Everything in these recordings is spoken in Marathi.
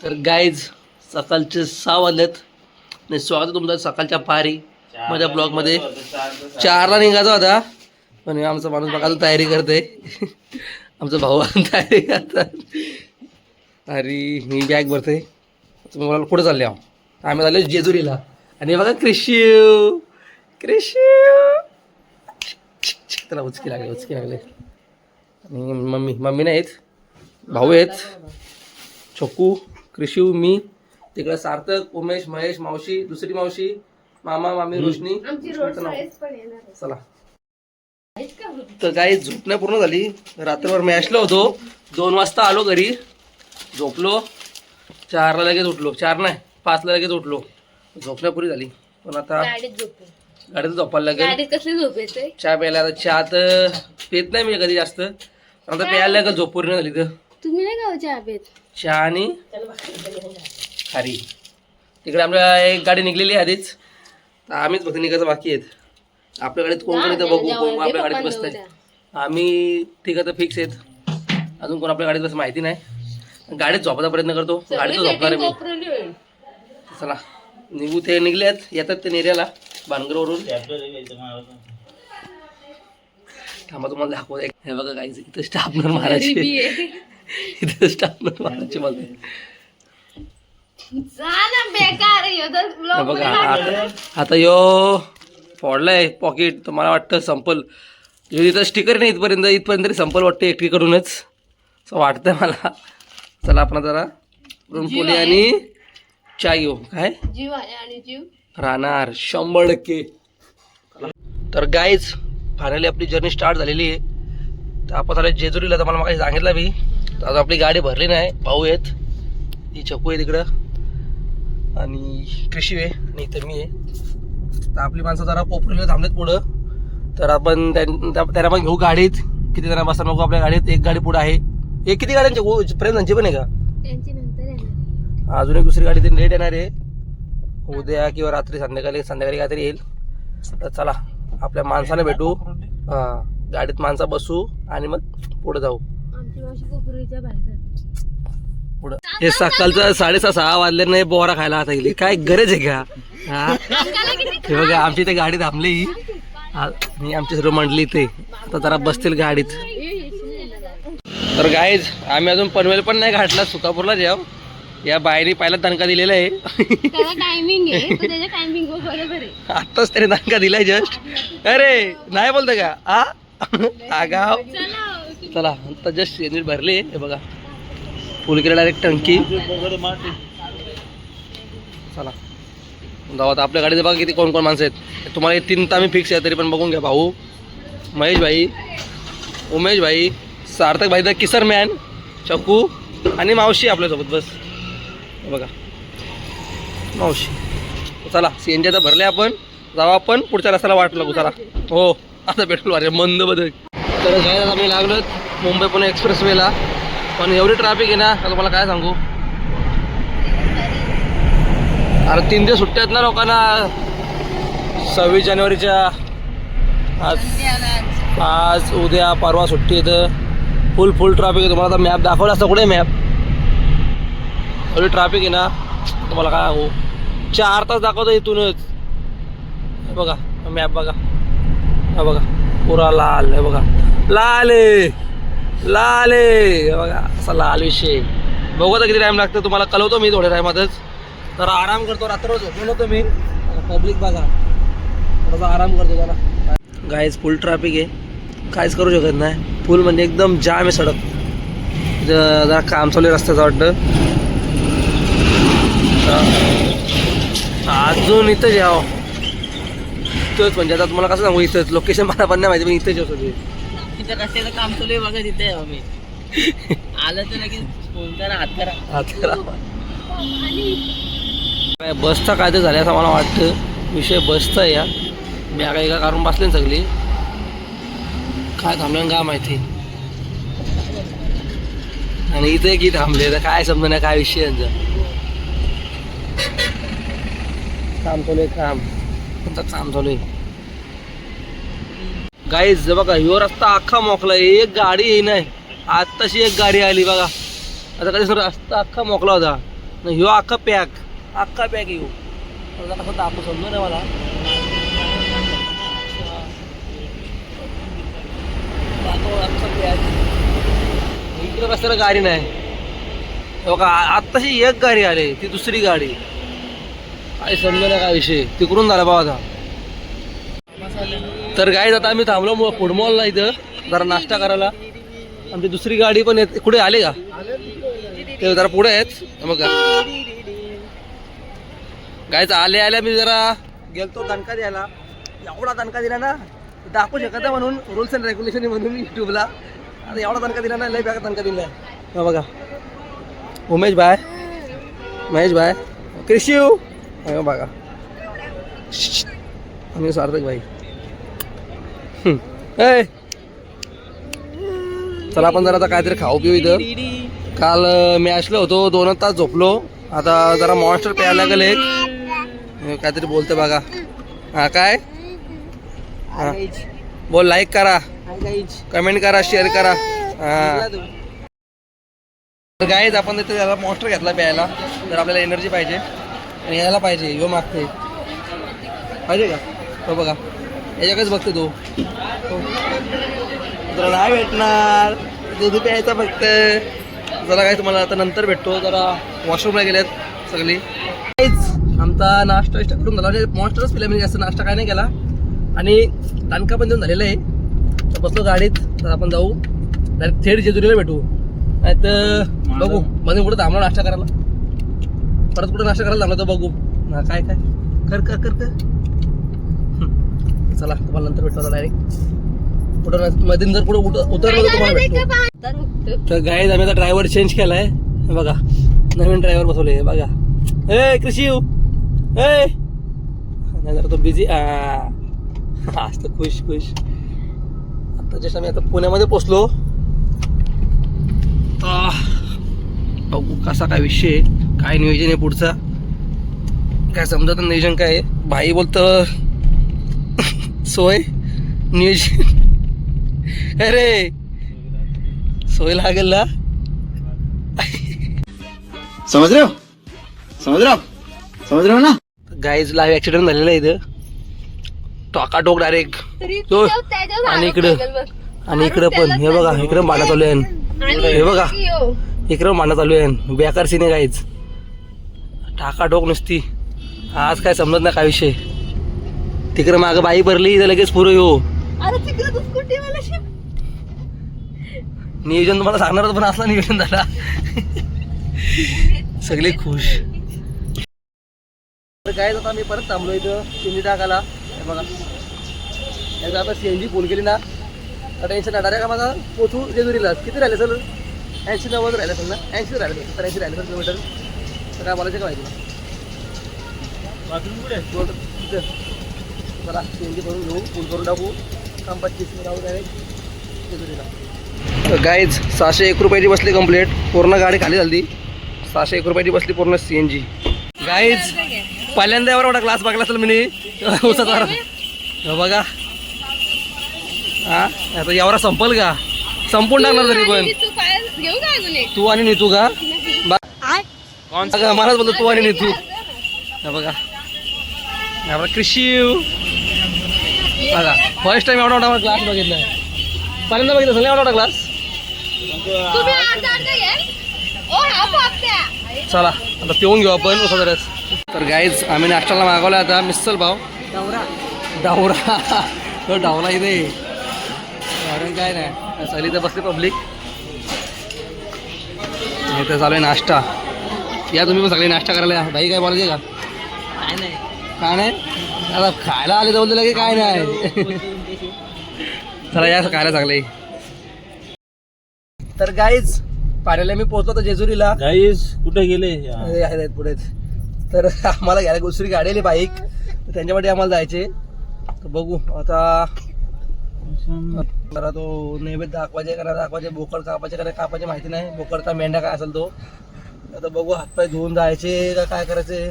तर गाईज सकाळचे सहा वाजलेत. आणि स्वागत तुमचं सकाळच्या पारी. माझ्या ब्लॉगमध्ये. चारला निघायचा होता. पण आमचा माणूस बघा तयारी करते आमचा भाऊ तयारी करतात अरे मी बॅग भरते तुम्ही मला कुठं चालले आहो? आम्ही चाललो जेजुरीला. आणि हे बघा क्रिशिव क्रिशिव त्याला उचकी लागले उचकी लागले. आणि मम्मी मम्मी नाहीत. भाऊ आहेत. छोकू. कृषिव मी तिकडे सार्थक उमेश महेश मावशी दुसरी मावशी मामा मामी रोशनी. चला. तर काही झोपण्या पूर्ण झाली. रात्रभर मॅचला होतो. दोन वाजता आलो घरी. झोपलो. चारला लगेच उठलो. चार नाही पाचला लगेच उठलो. झोपण्या पुरी झाली. पण आता गाडीत झोपू. गाडीत झोपायला लागेल. गाडीत कसली झोप येते? चहा प्यायला आता चहा तर पेत नाही मी कधी जास्त. पण आता प्यायला का झोप पूर्ण झाली तर. तुम्ही नाही गावच्या आबेत? चहा आणि खारी तिकडे आपल्या एक गाडी निघलेली आहे आधीच. आम्हीच फक्त निघायचं बाकी आहेत. आपल्या गाडीत कोण कोण येतं बघू कोण आपल्या गाडीत बसतंय. आम्ही तिघं तर फिक्स आहेत. अजून कोण आपल्या गाडीत बस माहिती नाही. गाडीत झोपायचा प्रयत्न करतो. गाडीत झोपणार आहे मी. चला. निघू ते निघले आहेत. येतात ते नेऱ्याला भानगरवरून थांबा तुम्हाला दाखवत. आहे. हे बघा काही इथं स्टाफनर मारायचे. इथं मारायचे मला. vlog बघा आता यो फोडलाय पॉकेट तर मला वाटतं संपल. इथं स्टिकर नाही इथपर्यंत. इथपर्यंत तरी संपल वाटतं एकटीकडूनच असं वाटतंय मला. चला आपण जरा पुरणपोळी आणि चहा घेऊ. काय? जीव आहे आणि जीव. राहणार शंभर टक्के. तर गाईज फायनली आपली जर्नी स्टार्ट झालेली आहे. तर आपण आले जेजुरीला तर मला मागे सांगितलं मी आज आपली गाडी भरली नाही. भाऊ आहेत ही चकू आहे तिकडं. आणि कृषी आहे? आणि इथं मी आहे. तर आपली माणसं जरा पोपरीला थांबलेत पुढं. तर आपण त्यां- त्या- त्यांना पण घेऊ गाडीत. किती जण बसतात नको आपल्या गाडीत. एक गाडी पुढं आहे. एक किती गाड्यांची प्रेम त्यांची पण आहे का? त्यांची नंतर येणार अजून एक दुसरी गाडी त्यांनी लेट येणार आहे. उद्या किंवा रात्री संध्याकाळी संध्याकाळी काहीतरी येईल. तर चला आपल्या माणसाला भेटू. हा गाडीत माणसा बसू आणि मग पुढे जाऊ. हे सकाळचं साडेसहा सहा वाजले नाही बोरा खायला आता गेली काय गरज आहे का? हा? हे बघा आमची इथे गाडी थांबली. आणि आमची सर्व मंडळी इथे. आता जरा बसतील गाडीत. तर गाईज आम्ही अजून पनवेल पण नाही घातला सुकापूरला जाऊ या बाहेरी पहिला दणका दिलेला आहे. टायमिंग आत्ताच त्याने दणका दिलाय जस्ट अरे नाही बोलतं का? आ आगाव. चला आता जस्ट युनिट भरले हे बघा. फुल केलं डायरेक्ट टंकी. चला. जाऊ आता आपल्या गाडीचं बघा किती कोण कोण माणसं आहेत. तुम्हाला तीन तर आम्ही फिक्स आहे तरी पण बघून घ्या भाऊ. महेश भाई उमेश भाई सार्थक भाई द किसर मॅन चकू आणि मावशी आपल्यासोबत. बस. बघा. मावशी. चला सी एन जी आता भरले आपण. जाऊ आपण. पुढच्या रस्त्याला वाट लागू. चला. हो. आता पेट्रोल वाढे मंद बदल. तर काय आम्ही लागलो मुंबई पुणे एक्सप्रेस वेला पण एवढी ट्रॅफिक आहे ना का तुम्हाला काय सांगू? अरे तीन दिवस सुट्ट्या आहेत ना लोकांना. सव्वीस जानेवारीच्या आज आज उद्या परवा सुट्टी येतं फुल फुल ट्रॅफिक आहे. तुम्हाला आता मॅप दाखवला असता कुठे मॅप एवढी ट्रॅफिक आहे ना. तुम्हाला काय सांगू? चार तास दाखवतो इथूनच. बघा मॅप बघा. हा बघा. पुरा लाल हे बघा. लाल लाले. बघा असा लाल विषय. बघू तर किती टाइम लागतं तुम्हाला कळवतो मी थोड्या टायमातच तर आराम करतो रात्र झोपून होतो मी. पब्लिक बघा. थोडासा आराम करतो जरा. गायज फुल ट्रॅफिक आहे. काहीच करू शकत नाही. फुल म्हणजे एकदम जाम आहे सडक. ज- जरा काम चालू आहे रस्त्याचं वाटतं. अजून इथंच यावं इथंच म्हणजे आता तुम्हाला कसं सांगू इथंच. लोकेशन मला पण नाही माहिती पण इथंच आहे ते तिथं रस्त्याचं काम चालू आहे बघा तिथे. आम्ही. आलं तर लगेच फोन करा हात करा. हात करा. काय बसचा काय ते असं मला वाटतं. विषय बसचा आहे या. बॅगा एका काढून बसले ना सगळी. काय थांबले का माहिती? आणि इथे की थांबले? तर काय समजा नाही काय विषय यांचा? काम चालू आहे काम. कोणतं काम चालू आहे? गाईज बघा ह्यो रस्ता अख्खा मोकला आहे. एक गाडी येई नाही. आत्ताशी एक गाडी आली बघा. आता कधी रस्ता अख्खा मोकला होता. ह्यो अख्खा पॅक अख्खा पॅक येऊ कसं दाखवू समजू ना मला. इकडं अख्खा पॅक रस्त्याला गाडी नाही. बघा आत्ताशी एक गाडी आली. ती दुसरी गाडी. काही समजा काय विषय? तिकडून झाला बाबा आता. तर गाय आता आम्ही थांबलो फूड मॉलला इथं जरा नाश्ता करायला. आमची दुसरी गाडी पण येत कुठे आले का? ते जरा पुढे आहेत. मग बघा. गायच आले आल्या मी जरा गेलतो दणका द्यायला. एवढा दणका दिला ना दाखवू शकत नाही म्हणून रुल्स अँड रेग्युलेशन म्हणून युट्यूबला आता एवढा दणका दिला ना लय बॅग दणका दिला आहे बघा. उमेश भाय महेश भाय कृषी बघा. आम्ही सार्थक भाई. चला आपण जरा आता काहीतरी खाऊ पिऊ इथं. काल मी असलो होतो दोन तास झोपलो. आता जरा मॉन्स्टर प्यायला गेले काहीतरी बोलते बघा. हा काय? हा. बोल लाईक करा. कमेंट करा शेअर करा. हा. तर गाईज आपण तिथे त्याला मॉन्स्टर घेतला प्यायला. तर आपल्याला एनर्जी पाहिजे. आणि यायला पाहिजे यो मागते पाहिजे का? हो बघा. याच्याकडेच बघते तो. तुला नाही भेटणार. दूध प्यायचा फक्त. जरा काय तुम्हाला आता नंतर भेटतो. जरा वॉशरूमला गेलेत सगळी. काहीच आमचा नाश्ता विष्टा करून झाला? म्हणजे मॉन्स्टरच पिला म्हणजे जास्त नाश्ता काय नाही केला. आणि टाणका पण देऊन झालेलं आहे. तर बसलो गाडीत. तर आपण जाऊ. डायरेक्ट थेट जेजुरीला भेटू. नाही तर बघू. मध्ये कुठं थांबलो नाश्ता करायला. परत कुठं नाश्ता करायला थांबलो तर बघू. काय काय? कर कर कर कर. चला तुम्हाला नंतर भेटतो डायरेक्ट कुठं मधून जर कुठं उतरलं तर तुम्हाला भेटतो. तर गाईज आम्ही आता ड्रायव्हर चेंज केलाय. आहे बघा नवीन ड्रायव्हर बसवले बघा. ए कृषी ए. नाही जरा तो बिझी आज खुश खुश. आता जस्ट आम्ही आता पुण्यामध्ये पोचलो. बघू कसा काय विषय काय नियोजन आहे पुढचा. काय समजत नियोजन काय भाई बोलतं सोय? नियोजन अरे! सोय लागेल ना? समझ रहे हो? समझ रहे हो? समझ रहे हो ना? गाईज लाईव्ह ऍक्सिडेंट झालेला आहे इथं. टोकाटोक डायरेक्ट आणि इकडं-. आणि इकडं पण हे बघा इकडं भांडा चालू आहे. हे बघा. इकडं भांडा चालू आहे. बेकार सिने गाईज टाकाटोक नुसती. आज काय समजत नाही काय विषय. तिकडं मागं बाई भरली तर लगेच पुरं शिक. नियोजन तुम्हाला सांगणारच पण असला नियोजन झाला. सगळे खुश. तर काय आता मी परत थांबलो इथं सीएनजी टाकायला. हे बघा. याचा आता सीएनजी फुल केली ना. तर टेन्शन नाही डायरेक्ट माझा? पोचू जेजुरीला. किती राहिले सर? ऐंशी नव्वद राहिले सर ना? ऐंशी राहिले सत्तर ऐंशी राहिले सर किलोमीटर. तर काय बोलायचं का माहिती चला सीएनजी भरून घेऊ फुल करून टाकू. काम पच्चीस राहू डायरेक्ट गाईज सहाशे एक रुपयाची बसली कंप्लीट पूर्ण गाडी खाली झाली. सहाशे एक रुपयाची बसली पूर्ण सी एन जी गाईज पहिल्यांदा एवढा मोठा क्लास बघला असेल मी उसाचा हो बघा. हा? आता एवढा संपल का? संपून टाकणार तरी पण. तू काय घेऊ का अजून एक? तू आणि नीतू का? मलाच बोलतो तू आणि नीतू. हा बघा. आपला कृषी बघा फर्स्ट टाइम एवढा मोठा क्लास बघितला पहिल्यांदा बघितलं ना एवढा मोठा क्लास चला आता पिऊन घेऊ आपण उसाचा रस. तर गाईज आम्ही नाश्त्याला मागवला आता मिसल भाव डावरा तो डावला इथे. कारण काय नाही सगळी तर बसली पब्लिक इथं चालू आहे नाश्ता. या तुम्ही पण सगळे नाश्ता करायला या. भाई काय बोलायचे का? काय नाही. काय नाही? आता खायला आले जाऊ की काय नाही. चला या खायला चांगले. तर गाईज पाण्याला मी पोहोचलो तर जेजुरीला. गाईस कुठे गेले? पुढेच तर आम्हाला घ्यायला दुसरी गाडी आली बाईक तर त्यांच्यासाठी आम्हाला जायचे. तर बघू आता जरा तो नैवेद्य दाखवायचे का नाही दाखवायचे बोकड कापायचे का नाही कापायचे माहिती नाही. बोकडचा मेंढा काय असेल तो. आता बघू हातपाय धुवून जायचे का काय करायचे.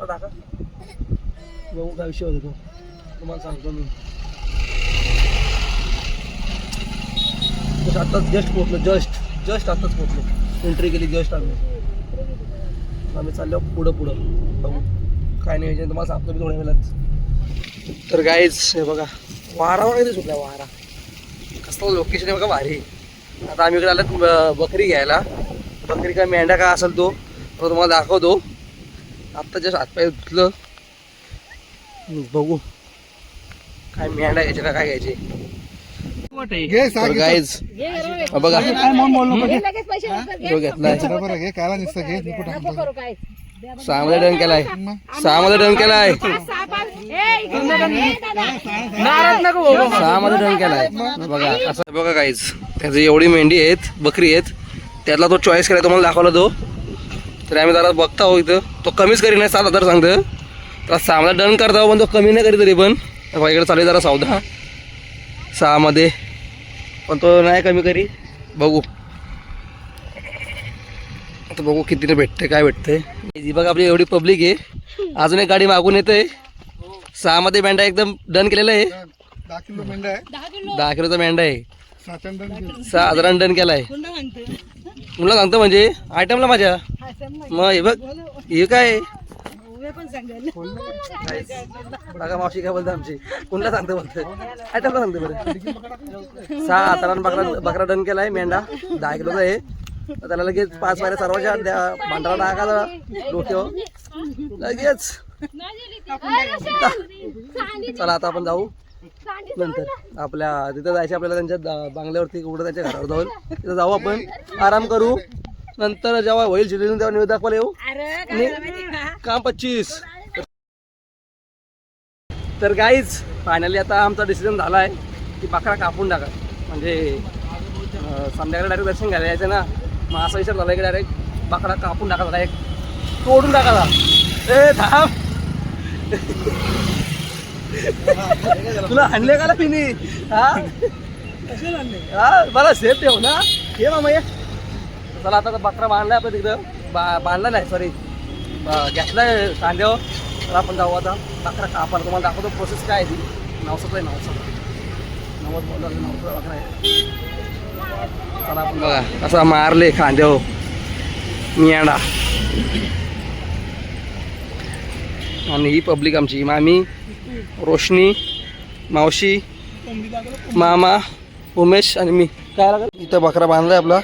टाका. बघू विषय होतो तो तुम्हाला सांगतो मी. जस्ट आत्ताच जस्ट पोहोचलो जस्ट जस्ट आत्ताच पोहोचलो. एंट्री केली जस्ट आम्ही. आम्ही चाललो पुढं पुढं. बघू. काय नाही तुम्हाला सांगतो मी थोड्या वेळात. तर गाईज हे बघा. वारा वगैरे सुटला वारा. कसलं लोकेशन आहे बघा भारी. आता आम्ही इकडे आलं बकरी घ्यायला. बकरी काय मेंढा काय असेल तो तो तुम्हाला दाखवतो. आत्ता जस्ट हातपाय धुतलं. बघू. काय मेंढा घ्यायचे का काय घ्यायचे? गाईज बघा. डन केलाय. सहा मध्ये डन केलाय. डन केलाय. बघा असं बघा काहीच त्याची एवढी मेंढी आहेत बकरी आहेत. त्यातला तो चॉईस केलाय तुम्हाला दाखवला तो. तर आम्ही जरा बघता हो इथं. तो कमीच करी नाही सात हजार सांगतं तर सहा मध्ये डन करता हो, पण तो कमी नाही करी तरी पण इकडे चालू आहे जरा सौदा. सहामध्ये. पण तो नाही कमी करी. बघू. आता बघू कितीने भेटते काय भेटते ही बघा आपली एवढी पब्लिक आहे. अजून एक गाडी मागून येते सहामध्ये मेंढा एकदम डन केलेला आहे. दहा किलो मेंढा आहे. दहा किलोचा मेंढा आहे. सहा हजारांनी डन केलाय. तुला सांगतो म्हणजे? आयटमला माझ्या? मग हे बघ. हे काय? बघा मावशी काय बोलते आमची. कुणला सांगतो बोलते? आयटमला सांगतो बरं? सहा हजारांनी बकरा बकरा डन केलाय मेंढा. दहा किलोचा आहे त्याला लगेच पाच वाऱ्या सर्वांच्या द्या. भांडारा टाकायचा डोक्यावर. लगेच. चला आता आपण जाऊ. नंतर. आपल्या तिथं जायचं आपल्याला त्यांच्या बांगल्यावरती कुठं त्यांच्या घरावर जाऊन. तिथं जाऊ आपण. आराम करू. नंतर जेव्हा होईल शिल्डिंग तेव्हा निवेद दाखवायला येऊ. नि- काम पच्चीस. तर गाईज फायनली आता आमचा डिसिजन झाला आहे की बकरा कापून टाका. म्हणजे संध्याकाळी डायरेक्ट दर्शन घ्यायला यायचं ना. मग असा विचार झाला की डायरेक्ट बकरा कापून टाकायचा डायरेक्ट तोडून टाकायचा ए थांब. तुला आणले का पिनी हा? हा मला सेफ ठेव ना. ये मामा ये. चला आता बकरा बांधलाय आपण तिकडं. बा बांधला नाही सॉरी घेतलाय कांद्यावर तर आपण जाऊ आता. बकरा कापायला. तुम्हाला दाखवतो प्रोसेस काय आहे ती. नवसाच आहे नवसा नवस बोलला नवसा बकरा आहे. चला आपण बघा कसा मारले खांद्यावर मियाडा आणि ही पब्लिक आमची. मामी रोशनी मावशी मामा उमेश आणि मी. काय लागेल? इथं बकरा बांधलाय आपला.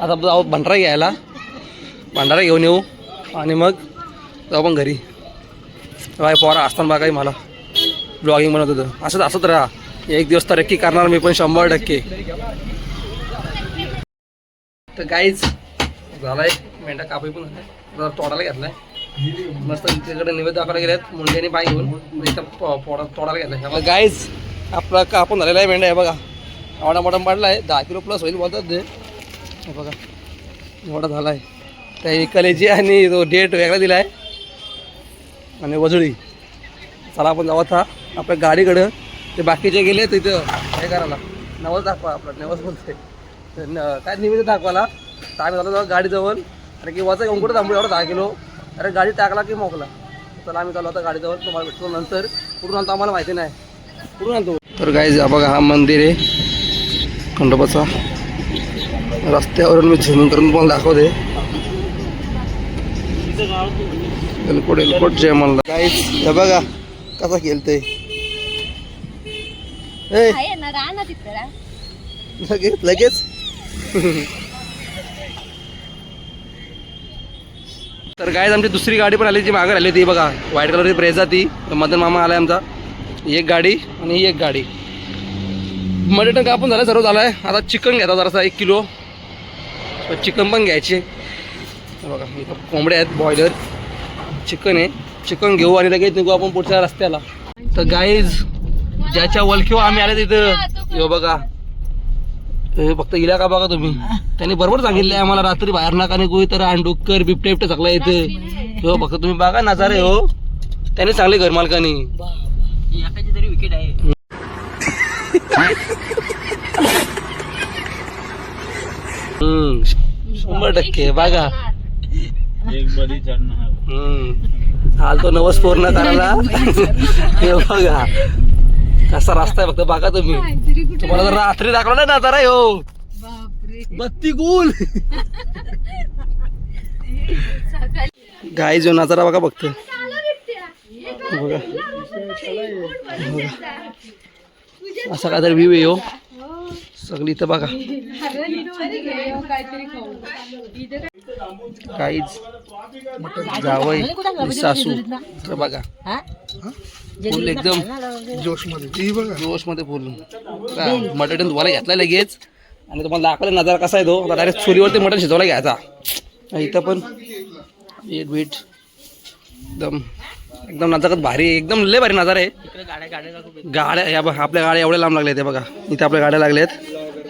आता आपण जाऊ भंडारा घ्यायला भंडारा घेऊन येऊ. आणि मग जाऊ पण घरी. काय पोरा असताना बघाय मला. ब्लॉगिंग बनवत होतं. असंच असत राहा. एक दिवस तरक्की करणार मी पण शंभर टक्के. तर काहीच झालाय मेंढा कापी पण झालाय जरा तोडायला घेतलाय. मस्त तिकडे निवेद दाखवायला गेल्यात मुंड्याने पाय घेऊन पोडा- तोडायला घेतलाय. गाईज आपला कापून झालेला आहे मेंढा. आहे बघा. एवढा मोठा पडला आहे दहा किलो प्लस होईल बोलतात ते. हे बघा एवढा झाला आहे त्या कलेची आणि तो डेट वेगळा दिला आहे आणि वजळी. चला आपण जाऊ आता आपल्या गाडीकडं. ते बाकीचे गेले तिथं हे करायला. नवस दाखवा आपलं नवस बोलते तर न- काय निमित्त दाखवायला तर आम्ही झालो जाऊ गाडीजवळ. अरे की वाचा येऊन कुठं थांबू? एवढा दहा किलो. अरे गाडी टाकला की मोकला. चला आम्ही चालू आता गाडीजवळ. तुम्हाला भेटतो नंतर. कुठून आणतो आम्हाला माहिती नाही. कुठून आणतो तर काय बघा हा मंदिर आहे. खंडोबाचा. रस्त्यावरून मी झुमिंग करून तुम्हाला दाखवते. एलकोट एलकोट जय म्हणला. काहीच हे बघा कसा खेळते. लगेच लगेच. तर काय आमची दुसरी गाडी पण आली जी मागे आली ती बघा. व्हाईट कलरची ब्रेझा ती. मदन मामा आलाय आमचा. एक गाडी आणि ही एक गाडी. मटण कापून झालं सर्व झालं आहे आता चिकन घेता जरासा एक किलो. चिकन पण घ्यायचे. बघा कोंबड्या आहेत बॉयलर चिकन आहे. चिकन घेऊ आणि लगेच निघू आपण पुढच्या रस्त्याला. तर गाईज ज्याच्या वलखीवर आम्ही आले तिथं बघा. हे फक्त इला का बघा तुम्ही? त्यांनी बरोबर सांगितलंय आम्हाला रात्री बाहेर नका निघू तर अंडुक्कर बिबटे बिबटे सगळं येते हो फक्त तुम्ही बघा नजारे हो. त्यांनी सांगले घर मालकानी. तरी विकेट आहे. हम्म शंभर टक्के बघा. हम्म. हाल तो नवस पूर्ण करायला. हे बघा. कसा रस्ता आहे फक्त बघा तुम्ही. तुम्हाला जर रात्री दाखवला ना नजारा हो बत्ती गुल. गाई जो नजारा बघा बघतो बघा. असा काहीतरी व्ह्यू आहे हो सगळी इथं बघा. काहीच जावई आणि सासू. इथं बघा. फुल एकदम जोशमध्ये जोशमध्ये फुल. मटण तुम्हाला घेतला लगेच. आणि तुम्हाला दाखवलं नजारा कसा आहे तो. डायरेक्ट चुलीवरती मटण शिजवला घ्यायचा. इथं पण वेट वेट एकदम एकदम नजारा भारी. एकदम लय भारी नजारा आहे. गाड्या गाड्या का खूप आहेत. गाड्या या बघा आपल्या गाड्या एवढ्या लांब लागल्या ते बघा. इथे आपल्या गाड्या लागल्यात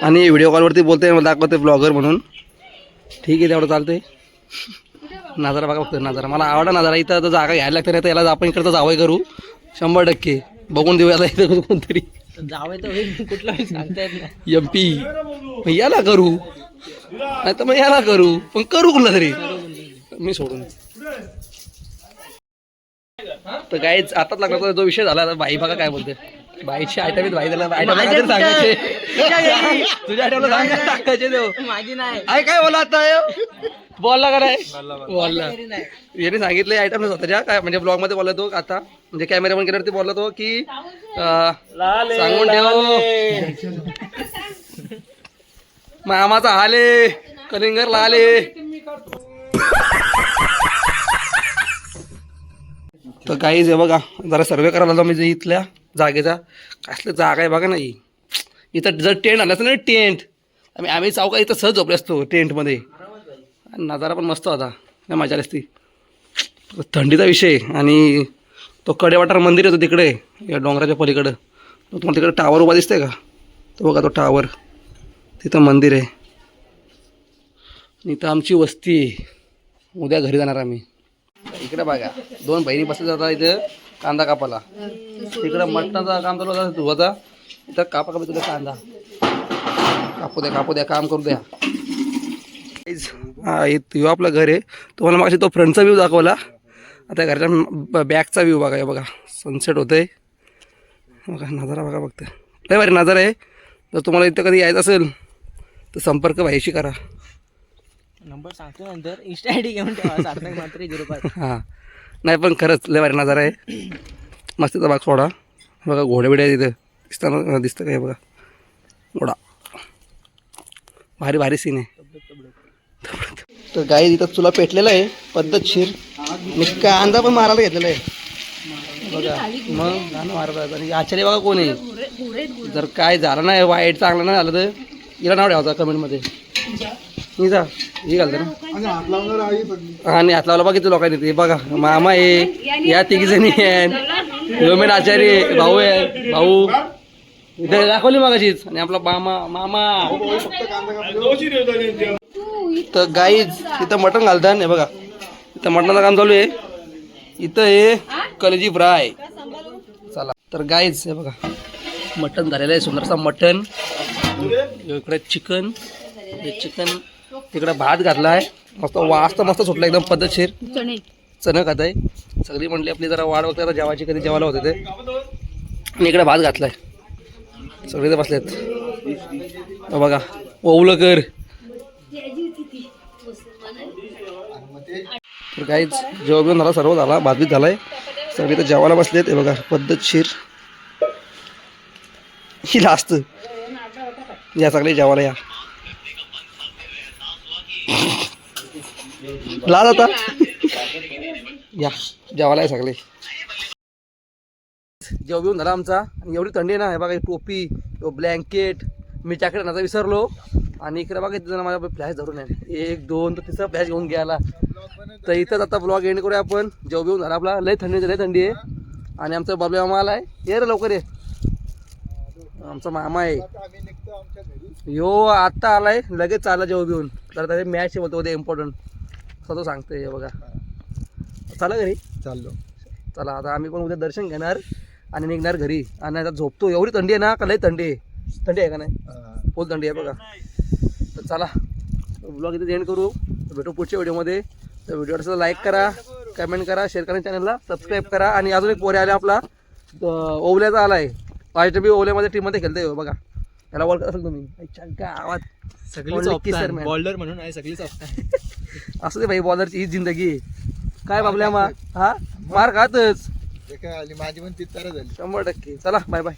आणि व्हिडिओ कॉलवरती बोलते मला दाखवते ब्लॉगर म्हणून. ठीक आहे तेवढं चालतंय. नजारा बघा बघतो नजारा. मला आवडा नजारा. इथं आता जागा घ्यायला लागते नाही तर याला आपण इकडचं जावं करू. शंभर टक्के. बघून देऊ याला इथं कोणतरी. तर जावं तर कुठला होईल सांगता येत नाही. एम पी याला करू. नाही तर मग याला करू. पण करू कुठला तरी. मी सोडून. तर काहीच आताच लागला तो जो विषय झाला बाई बघा काय बोलते. बाईची आयटम बाई त्याला आयटम सांगायचे. तुझ्या आयटमला सांगायचे देऊ माझी नाही. आय काय बोला आता बोलला का नाही? बोलला याने सांगितले आयटम स्वतःच्या काय म्हणजे ब्लॉगमध्ये बोलला तो आता. म्हणजे कॅमेरा बंद केल्यावरती बोलला तो की सांगून ठेव. मामाचा आले कलिंगर लाले. तर काहीच आहे बघा जरा सर्वे करायला आलो म्हणजे इथल्या. जागेचा. कसलं जागा आहे बघा नाही इथं जर टेंट आलं असतं ना टेंट आम्ही आम्ही चौका इथं सहज झोपले असतो टेंटमध्ये. आणि नजारा पण मस्त होता. नाही मजा आली असती. थंडीचा विषय आणि तो कडेवाटार मंदिर येतो तिकडे या डोंगराच्या पलीकडं. तो तुम्हाला तिकडे टावर उभा दिसतंय का? तो बघा तो टावर तिथं मंदिर आहे. आणि इथं आमची वस्ती उद्या घरी जाणार आम्ही. इकडे बघा दोन बहिणी बसत जातात इथं. कांदा कापाला तिकडं मटणाचा काम चालू होता धुवाचा. इथं कापा कापा तुला कांदा. कापू द्या कापू द्या काम करू द्या. हा इथं ह्यो आपलं घर आहे. तुम्हाला मागाशी तो फ्रंटचा व्ह्यू दाखवला. आता घरच्या बॅकचा व्ह्यू बघा बघा. सनसेट होतंय. बघा नजारा बघा बघते लय भारी नजारा आहे. जर तुम्हाला इथं कधी यायचं असेल तर संपर्क व्हायशी करा. नंबर सांगतो नंतर. इन्स्टा आय डी घेऊन ठेवा. सार्थक मात्र झिरो पाच. हां. नाही पण खरंच लय भारी नजारा आहे. मस्तीचा भाग सोडा. बघा घोडे बिडे आहेत तिथं दिसताना दिसतं काय बघा? घोडा भारी भारी सीन आहे. तर गाई इथं तुला पेटलेला आहे. पद्धतशीर. आणि कांदा पण मारायला घेतलेला आहे. बघा मग आणि आचार्य बघा कोण आहे. जर काय झालं नाही वाईट चांगलं नाही झालं तर हिला नाव ठेवायचं कमेंटमध्ये. मी जा हे घालतं ना आणि हात लावला बघितलं लोकांनी ते. बघा मामा आहे या तिघी जणी आहेत. आचार्य आहे, भाऊ आहे भाऊ. इथे दाखवली मगाशीच. आणि आपला मामा मामा. तर गाईज इथं मटण घालतात हे बघा. इथं मटणाचं काम चालू आहे. इथं हे कलजी फ्राय. चला. तर गाईज हे बघा. मटण झालेलं आहे सुंदरसा मटण. इकडे चिकन. हे चिकन तिकडे भात घातला आहे. मस्त वास तर मस्त सुटला एकदम पद्धतशीर. चणं. खात आहे. सगळी म्हणली आपली जरा वाढ आता जेवायची कधी जेवायला होते ते. आणि इकडे भात घातलाय. सगळे ते बसलेत बघा ओवलं कर. तर काहीच जेव्हा बिवून झाला सर्व झाला भात बीत झालाय. सगळे तर जेवायला बसलेत. हे बघा पद्धतशीर. ही लास्ट या सगळे जेवायला या. लाज आता. या जेवायला आहे सगळे. जेव घेऊन झाला आमचा. आणि एवढी थंडी आहे ना हे बघा टोपी ब्लँकेट. मी जॅकेट आणायचा विसरलो. आणि इकडे बघा इथं माझ्या फ्लॅश धरून आहे. एक दोन तर तिसरा फ्लॅश घेऊन गेला तर इथंच आता ब्लॉग एंड करूया आपण. जेव घेऊन झाला आपला. लय थंडी लय थंडी आहे. आणि आमचा बाबले मामा आहे. ये रे लवकर ये. आमचा मामा आहे. यो आत्ता आलाय. लगेच चालला जेव्हा घेऊन. तर त्याचे मॅच बोलतो उद्या इम्पॉर्टंट असं तो सांगतोय हे बघा. चला घरी? चाललो. चला आता आम्ही पण उद्या दर्शन घेणार आणि निघणार घरी. आणि आता झोपतो. एवढी थंडी आहे ना का लय थंडी आहे? थंडी आहे का नाही? फुल थंडी आहे बघा. तर चला ब्लॉग इथे एंड करू. भेटू पुढच्या व्हिडिओमध्ये. तर व्हिडिओ लाईक करा कमेंट करा शेअर करा चॅनलला सबस्क्राईब करा. आणि अजून एक पोरे आले आपला. ओवल्याचा आला आहे पाच बी ओवल्यामध्ये टीममध्ये खेळतोय हो बघा. त्याला ओळखत असेल तुम्ही. आईच्या गावात. सगळीच Only kisser man. बॉल्डर म्हणून आहे सगळीच असू दे भाई बॉलरची ही जिंदगी आहे. काय प्रॉब्लेम हा? मार खातच. माझी पण तर झाली शंभर टक्के. चला बाय बाय